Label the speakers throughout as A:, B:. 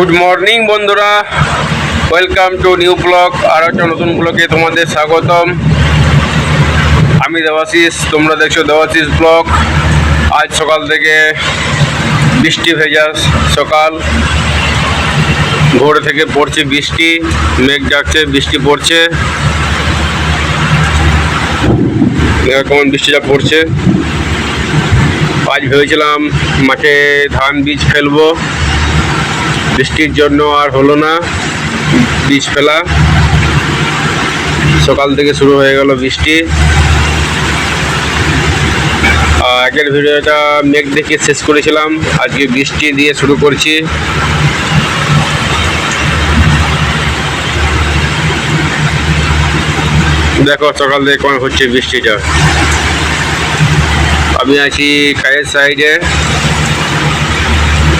A: Good morning বন্ধুরা। Welcome to new blog আর একটা নতুন ব্লগে তোমাদের স্বাগতম। আমি দেবাশিস, তোমরা দেখছ দেবাশিস ব্লগ আজ সকাল থেকে বৃষ্টি ভেজা সকাল। ভোর থেকে পড়ছে বৃষ্টি, মেঘ ডাকছে, বৃষ্টি পড়ছে। কেমন বৃষ্টিটা পড়ছে। আজ ভেবেছিলাম মাঠে ধান বীজ ফেলব। বৃষ্টির জন্য আর হলো না। বীজ ফেলা। সকাল থেকে শুরু হয়ে গেল বৃষ্টি। আগের ভিডিওটা মেঘ দেখে শেষ করেছিলাম। আজকে বৃষ্টি দিয়ে শুরু করছি। দেখো সকাল থেকে কেমন হচ্ছে বৃষ্টিটা। আমি আছি কায়ের সাইডে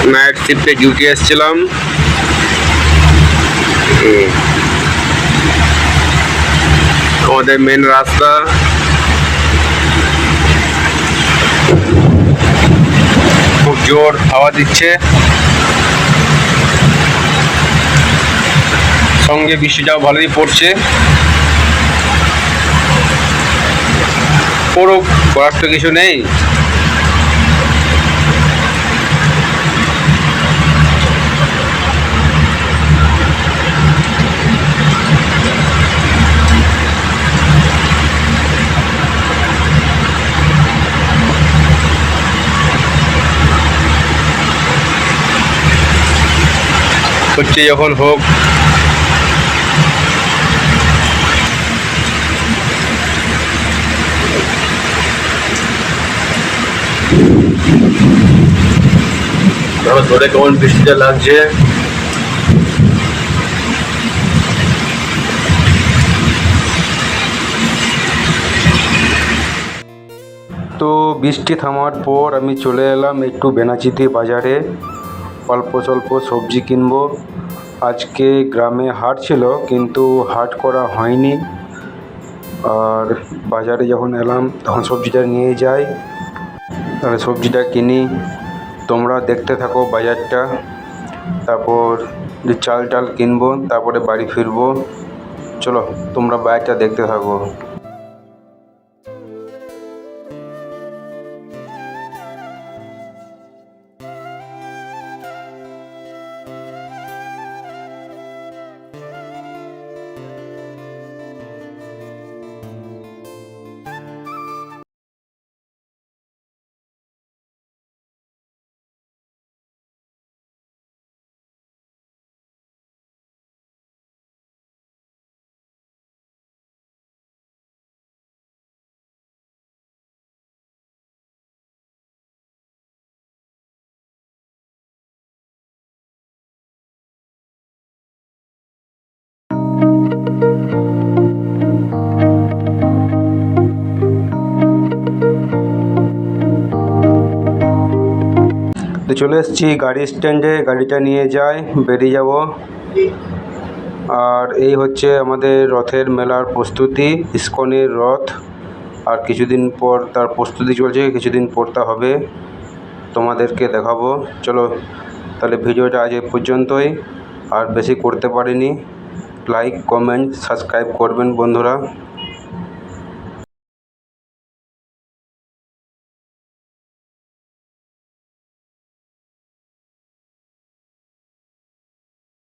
A: নাইট শিফটে ডিউটি এসেছিলাম। আমাদের মেন রাস্তা। খুব জোর হাওয়া দিচ্ছে। সঙ্গে বৃষ্টিটাও ভালোই পড়ছে। পড়ুক, করার তো কিছু নেই। হচ্ছে যখন হোক ধরো ধরে কেমন বৃষ্টিটা লাগছে তো বৃষ্টি থামার পর আমি চলে এলাম একটু বেনাচিতি বাজারে অল্প স্বল্প সবজি কিনবো। আজকে গ্রামে হাট ছিল, কিন্তু হাট করা হয়নি। আর বাজারে যখন এলাম, তখন সবজিটা নিয়ে যাই। তাহলে সবজিটা কিনি। তোমরা দেখতে থাকো বাজারটা। তারপর যে চাল টাল কিনবো, তারপরে বাড়ি ফিরবো। চলো, তোমরা বাজারটা দেখতে থাকো। তো চলে এসেছি, গাড়ি স্ট্যান্ডে গাড়িটা নিয়ে যাই, বেরিয়ে যাব। আর এই হচ্ছে আমাদের রথের মেলার প্রস্তুতি, ইস্কনের রথ। আর কিছুদিন পর তার প্রস্তুতি চলছে, কিছুদিন পর তা হবে। তোমাদেরকে দেখাবো। চলো, তাহলে ভিডিওটা আজ এ পর্যন্তই। আর বেশি করতে পারিনি। লাইক কমেন্ট সাবস্ক্রাইব করবেন বন্ধুরা।